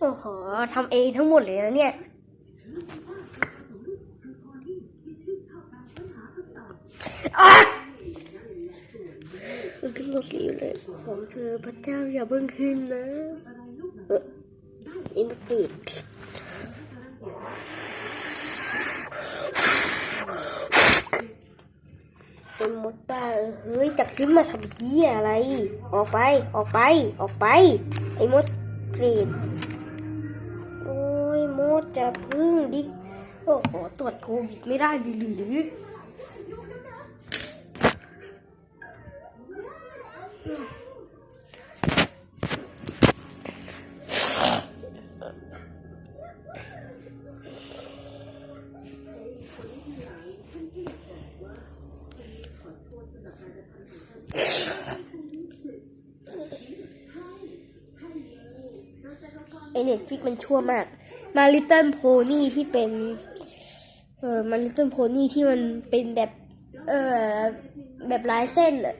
โอ้โหทำเองทั้งหมดเลยนะเนี่ยอะมันขึ้นรถสีเลยของเธอพระเจ้าอย่าเพิ่งขึ้นนะเออนี่มันปิดเป็นมด บ้าเฮ้ยจะขึ้นมาทำเฮียอะไร ออกไปออกไปออกไป ไอ้มดกรีดโอ้ยมดจะพึ่งดิโอ้โหตรวจโควิดไม่ได้หรือ ไอเน็ตฟิกมันชั่วมาก มาลิตเติ้ลโพนี่ที่เป็น เออมาลิตเติ้ลโพนี่ที่มันเป็นแบบ เออแบบลายเส้นอะ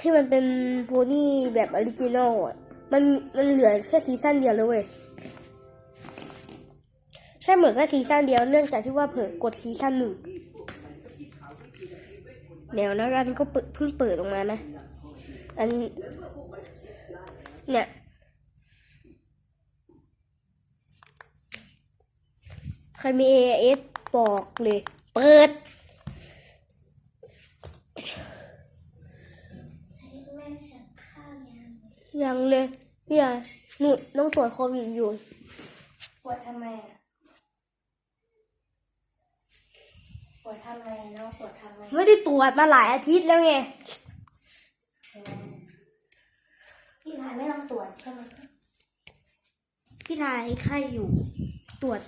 ที่มันเป็นโพนี่แบบออริจินอลอะ มันมันเหลือแค่ซีซั่นเดียวเลยเว้ย ใช่เหมือนแค่ซีซั่นเดียวเนื่องจากที่ว่าเผลอกดซีซั่นหนึ่ง เดี๋ยวนะรันก็เปิดเพิ่งเปิดออกมานะ อัน เนี่ย ใครมี AS บอกเลย เปิด ยังเลยพี่ยาหนูต้องตรวจโควิดอยู่ปวดทำไมอะ วดทำไมน้องปวดทำไมไม่ได้ตรวจมาหลายอาทิตย์แล้วไงพี่พายไม่ต้องตรวจใช่ไหมพี่ทายไข้อยู่ ตรวจ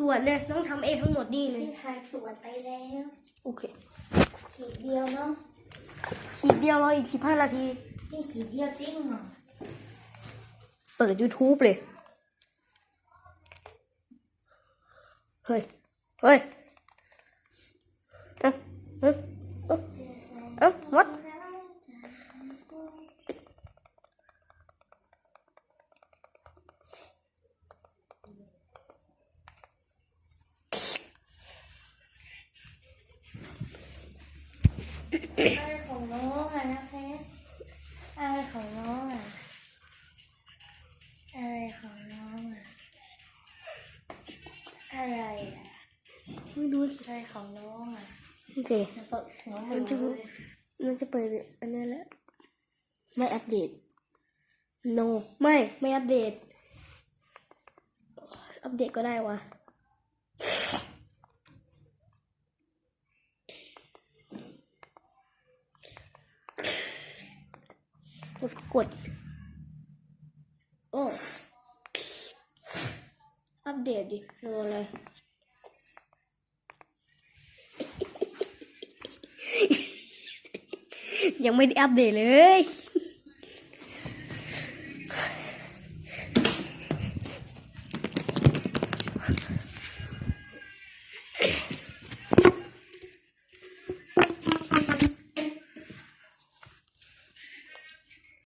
ตรวจเลยต้องทำเองทั้งหมดนี่เลยพี่พายตรวจไปแล้วโอเคขีดเดียวเนาะขีดเดียวรออีกสิบห้านาทีนี่ขีดเดียวจริงเหรอเปิด YouTube เลย เฮ้ย เฮ้ย เอ้าเอ้าเอ้า เจอใส่ เอ้าวัด อะไรของน้องอะนะเพชรอะไรของน้องอะอะไรของน้องอะอะไรอะไม่รู้อะไรของน้องอะโอเคจะเปิดหัวมืมันอจะมันจะเปิดอันนี้แหละไม่อัปเดต no ไม่ไม่อัปเดต อัปเดตก็ได้วะ กดกดโอ้อัปเดตดิรออะไรยังไม่ได้อัปเดตเลย